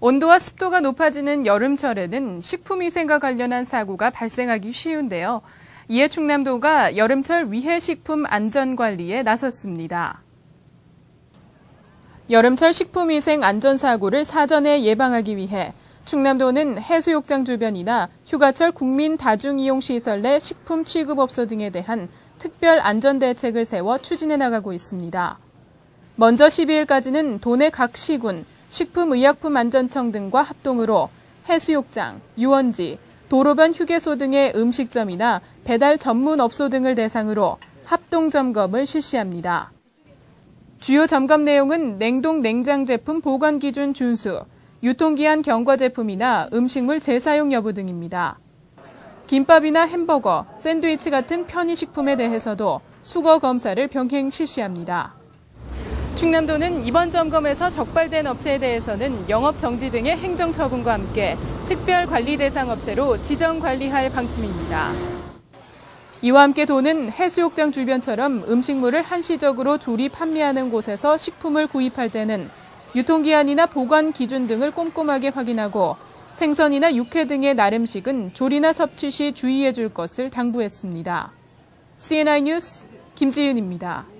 온도와 습도가 높아지는 여름철에는 식품위생과 관련한 사고가 발생하기 쉬운데요. 이에 충남도가 여름철 위해 식품 안전 관리에 나섰습니다. 여름철 식품위생 안전사고를 사전에 예방하기 위해 충남도는 해수욕장 주변이나 휴가철 국민 다중이용시설 내 식품 취급업소 등에 대한 특별 안전대책을 세워 추진해 나가고 있습니다. 먼저 12일까지는 도내 각 시군, 식품의약품안전청 등과 합동으로 해수욕장, 유원지, 도로변 휴게소 등의 음식점이나 배달 전문 업소 등을 대상으로 합동 점검을 실시합니다. 주요 점검 내용은 냉동 냉장 제품 보관 기준 준수, 유통기한 경과 제품이나 음식물 재사용 여부 등입니다. 김밥이나 햄버거, 샌드위치 같은 편의식품에 대해서도 수거 검사를 병행 실시합니다. 충남도는 이번 점검에서 적발된 업체에 대해서는 영업 정지 등의 행정 처분과 함께 특별 관리 대상 업체로 지정 관리할 방침입니다. 이와 함께 도는 해수욕장 주변처럼 음식물을 한시적으로 조리 판매하는 곳에서 식품을 구입할 때는 유통기한이나 보관 기준 등을 꼼꼼하게 확인하고 생선이나 육회 등의 날음식은 조리나 섭취 시 주의해 줄 것을 당부했습니다. CNI 뉴스 김지윤입니다.